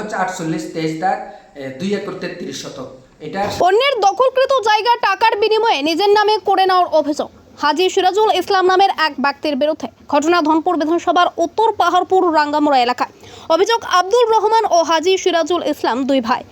হচ্ছে আটচল্লিশ, তেইশ দাগ দুই একর তেত্রিশ শতক। এটা অন্যের দখলকৃত জায়গা টাকার বিনিময়ে নিজের নামে করে নেওয়ার অভিযোগ। হাজি সিরাজুল ইসলাম নামের এক ব্যক্তির বিরুদ্ধে। ঘটনা ধনপুর বিধানসভার উত্তর পাহাড়পুর রাঙ্গামোড়া এলাকায়। অভিযোগ, আব্দুল রহমান ও হাজি সিরাজুল ইসলাম দুই ভাই।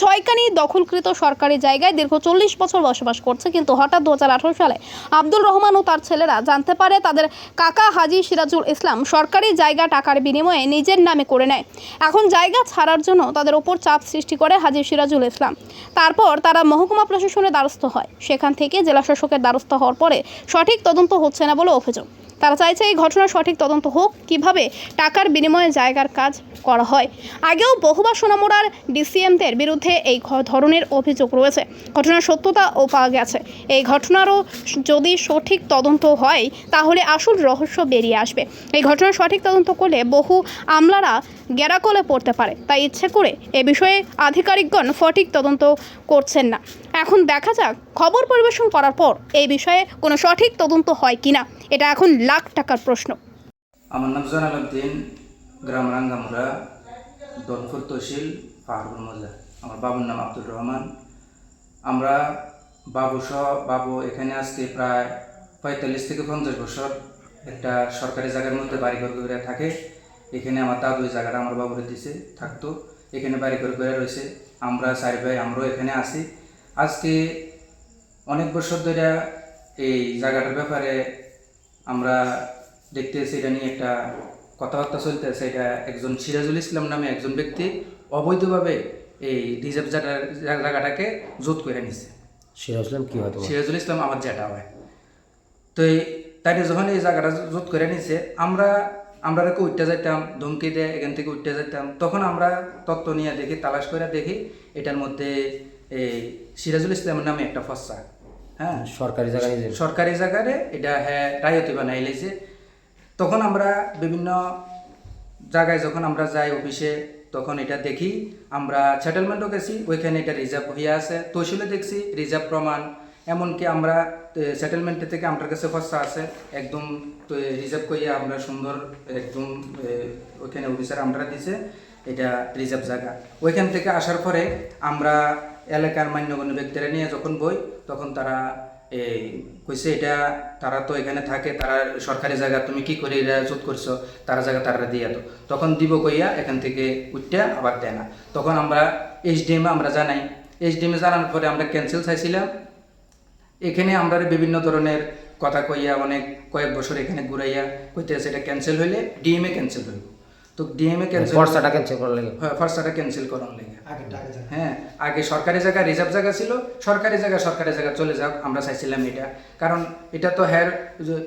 ছয়কানি দখলকৃত সরকারি জায়গায় দীর্ঘ চল্লিশ বছর বসবাস করছে, কিন্তু হঠাৎ দু হাজার আঠেরো সালে আব্দুল রহমান ও তার ছেলেরা জানতে পারে তাদের কাকা হাজি সিরাজুল ইসলাম সরকারি জায়গা টাকার বিনিময়ে নিজের নামে করে নেয়। এখন জায়গা ছাড়ার জন্য তাদের ওপর চাপ সৃষ্টি করে হাজি সিরাজুল ইসলাম। তারপর তারা মহকুমা প্রশাসনের দ্বারস্থ হয়। সেখান থেকে জেলা শাসকের দ্বারস্থ হওয়ার পরে সঠিক তদন্ত হচ্ছে না বলে অভিযোগ। তারা চাইছে এই ঘটনার সঠিক তদন্ত হোক, কীভাবে টাকার বিনিময়ে জায়গার কাজ করা হয়। আগেও বহুবার সোনামুড়ার ডিসিএমদের বিরুদ্ধে এই ধরনের অভিযোগ রয়েছে। ঘটনার সত্যতাও পাওয়া গেছে। এই ঘটনারও যদি সঠিক তদন্ত হয়, তাহলে আসল রহস্য বেরিয়ে আসবে। এই ঘটনার সঠিক তদন্ত করলে বহু আমলারা গেরাকলে পড়তে পারে। তাই ইচ্ছে করে এ বিষয়ে আধিকারিকগণ সঠিক তদন্ত করছেন না। এখন দেখা যাক, খবর পরিবেশন করার পর এই বিষয়ে কোনো সঠিক তদন্ত হয় কিনা। এটা এখন লাখ টাকার প্রশ্ন। আমার নাম জয়নাল উদ্দিন, গ্রাম রাঙ্গামুড়া দনপুর তহসিল, পাহাড়পুর মজা। আমার বাবুর নাম আব্দুর রহমান। আমরা বাবু সহ বাবু এখানে আজকে প্রায় পঁয়তাল্লিশ থেকে পঞ্চাশ বছর একটা সরকারি জায়গার মধ্যে বাড়ি ঘর করে থাকে। এখানে আমার দাদু ওই জায়গাটা আমার বাবুরে দিছে, থাকতো। এখানে বাড়ি ঘর করে রয়েছে। আমরা চারি ভাই, আমরাও এখানে আসি আজকে অনেক বছর ধরে এই জায়গাটার ব্যাপারে আমরা দেখতেছি এটা নিয়ে একটা কথাবার্তা চলতেছে এটা একজন সিরাজুল ইসলাম নামে একজন ব্যক্তি অবৈধভাবে এই রিজার্ভ জায়গা জায়গাটাকে জোট করে নিছে। সিরাজ ইসলাম কি হয় সিরাজুল ইসলাম আমার জ্যাঠা হয়। তো এই তাই যখন এই জায়গাটা জোট করে নিছে আমরা আমরা উঠতে যাইতাম ধমকি দিয়ে এখান থেকে উঠতে যাইতাম। তখন আমরা তত্ত্ব নিয়ে দেখি তালাশ করে দেখি এটার মধ্যে এই সিরাজুল ইসলামের নামে একটা ফসা। হ্যাঁ? সরকারি জায়গা নিজের সরকারি জায়গায় এটা হ্যাঁ রায়তি বানাই লেছে। তখন আমরা বিভিন্ন জায়গায় যখন আমরা যাই অফিসে তখন এটা দেখি। আমরা সেটেলমেন্টও গেছি ওইখানে এটা রিজার্ভ হয়ে আছে। তহসিলে দেখছি রিজার্ভ প্রমাণ। এমনকি আমরা সেটেলমেন্টে থেকে আমার কাছে খরচা আছে। একদম রিজার্ভ করিয়া আমরা সুন্দর একদম ওইখানে অফিসার আমরা দিছে। এটা রিজার্ভ জায়গা। ওইখান থেকে আসার পরে আমরা এলাকার মান্যগণ্য ব্যক্তিরা নিয়ে যখন বই, তখন তারা এই কইছে, এটা তারা তো এখানে থাকে, তারা সরকারি জায়গা, তুমি কি করে এরা জোট করছ? তারা জায়গা তারা দিয়ে তো তখন দিব কইয়া এখান থেকে উঠতে আবার দেয় না। তখন আমরা এইচডিএম আমরা জানাই। এইচডিএমে জানানোর পরে আমরা ক্যান্সেল চাইছিলাম। এখানে আমরা বিভিন্ন ধরনের কথা কইয়া অনেক কয়েক বছর এখানে ঘুরাইয়া কইতেছে এটা ক্যান্সেল হইলে ডিএমএ ক্যান্সেল হইব। তো ডিএমএ ক্যান্সেল খরচাটা ক্যান্সেল করার লাগে? হ্যাঁ ফার্স্টটা ক্যান্সেল করার লেগে। হ্যাঁ আগে সরকারি জায়গা রিজার্ভ জায়গা ছিল সরকারি জায়গা সরকারি জায়গা চলে যাক আমরা চাইছিলাম এটা। কারণ এটা তো হ্যার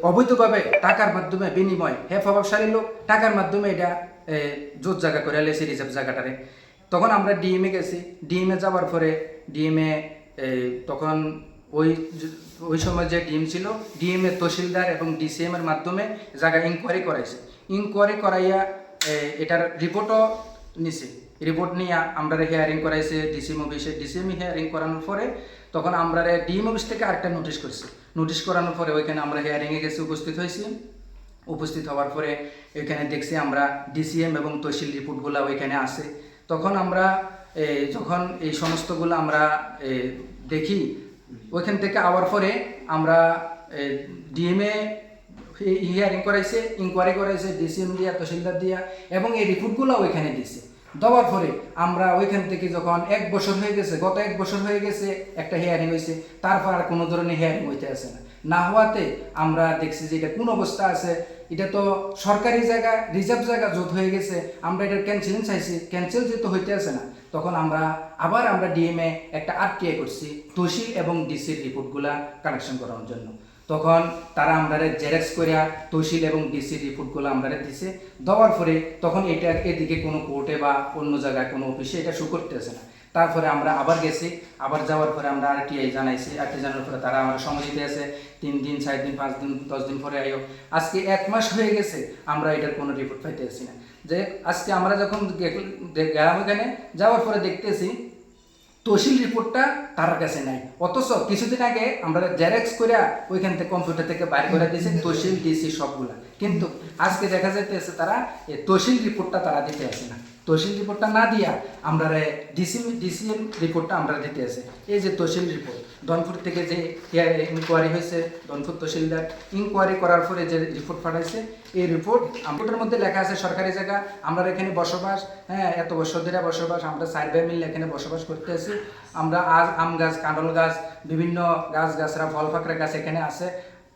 অবৈধভাবে টাকার মাধ্যমে বিনিময় হ্যাঁ প্রভাবশালী লোক টাকার মাধ্যমে এটা জোট জায়গা করে লেছে রিজার্ভ জায়গাটারে। তখন আমরা ডিএমএ গেছি। ডিএমএ যাওয়ার পরে ডিএমএ তখন ওই ওই সময় যে ডিএম ছিল ডিএমএ তহসিলদার এবং ডিসিএম এর মাধ্যমে জায়গা ইনকোয়ারি করাইছে। ইনকোয়ারি করাইয়া এটার রিপোর্টও নিছে। রিপোর্ট নিয়ে আমরা হিয়ারিং করাইছে ডিসিএম অফিসে ডিসিএম হিয়ারিং করানোর পরে তখন আমরা ডিএম অফিস থেকে আরেকটা নোটিশ করছি। নোটিশ করানোর পরে ওইখানে আমরা হিয়ারিংয়ে গেছি, উপস্থিত হয়েছি। উপস্থিত হওয়ার পরে এখানে দেখছি আমরা ডিসিএম এবং তহসিল রিপোর্টগুলো ওইখানে আছে। তখন আমরা যখন এই সমস্তগুলো আমরা দেখি, ওইখান থেকে আওয়ার পরে আমরা ডিএমএ হিয়ারিং করাইছে ইনকোয়ারি করাইছে ডিসিএম দিয়া, তহসিলদার দিয়া, এবং এই রিপোর্টগুলো ওইখানে দিছে। দেওয়ার পরে আমরা ওইখান থেকে যখন এক বছর হয়ে গেছে, গত এক বছর হয়ে গেছে একটা হিয়ারিং হয়েছে তারপর আর কোনো ধরনের হিয়ারিং হইতে আসে না। না হওয়াতে আমরা দেখছি যে এটা কোন অবস্থা আছে, এটা তো সরকারি জায়গা, রিজার্ভ জায়গা জোট হয়ে গেছে, আমরা এটার ক্যান্সেলিং চাইছি ক্যান্সেল যেহেতু হইতে আসে না, তখন আমরা আবার আমরা ডিএমএ একটা আরটিআই করছি, তহসিল এবং ডিসির রিপোর্টগুলা কানেকশন করার জন্য। তখন তারা আমরা জেরক্স করিয়া তহসিল এবং ডিসি রিপোর্টগুলো আমরা দিছে। দেওয়ার পরে তখন এটা এদিকে কোনো কোর্টে বা অন্য জায়গায় কোনো অফিসে এটা শু করতেছে না। তারপরে আমরা আবার গেছি, আবার যাওয়ার পরে আমরা আরটিআই জানাইছি আরটিআই জানার পরে তারা আমরা সময় দিতে আছে। তিন দিন, চার দিন, পাঁচ দিন, দশ দিন পরে আইও। আজকে এক মাস হয়ে গেছে আমরা এটার কোনো রিপোর্ট পাইতে আসি না। যে আজকে আমরা যখন গেলাম ওখানে, যাওয়ার পরে দেখতেছি তহসিল রিপোর্টটা তার কাছে নাই। অথচ কিছুদিন আগে আমরা জেরেক্স করে ওইখান থেকে কম্পিউটার থেকে বাইর করে দিয়েছি, তহসিল, ডিসি সবগুলা। কিন্তু আজকে দেখা যাইতেছে তারা এই তহসিল রিপোর্টটা তারা দিতে আসে না। তহসিল রিপোর্টটা না দিয়া আমরা ডিসি ডিসিএম রিপোর্টটা আমরা দিতে আছে। এই যে তহসিল রিপোর্ট ধনপুর থেকে যে ইনকোয়ারি হয়েছে ধনপুর তহসিলদার ইনকোয়ারি করার পরে যে রিপোর্ট পাঠাইছে, এই রিপোর্ট রিপোর্টের মধ্যে লেখা আছে সরকারি জায়গা আমরা এখানে বসবাস হ্যাঁ এত বছর ধরে বসবাস, আমরা সাইড বাই মিল এখানে বসবাস করতে আছি। আমরা আজ আম গাছ, কাঁঠাল গাছ, বিভিন্ন গাছ, গাছরা, ফল, ফাকড়া গাছ এখানে আছে।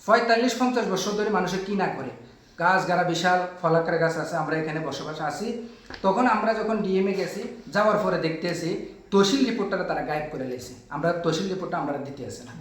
পঁয়তাল্লিশ, পঞ্চাশ বছর ধরে মানুষে কি না করে। গাছ, গাড়া বিশাল ফলাকার গাছ আছে, আমরা এখানে বসবাস আছি। তখন আমরা যখন ডিএমএ গেছি, যাওয়ার পরে দেখতেছি, তহসিল রিপোর্টটা তারা গায়েব করে লেছি। আমরা তহসিল রিপোর্টটা আমরা দিতে আসি না।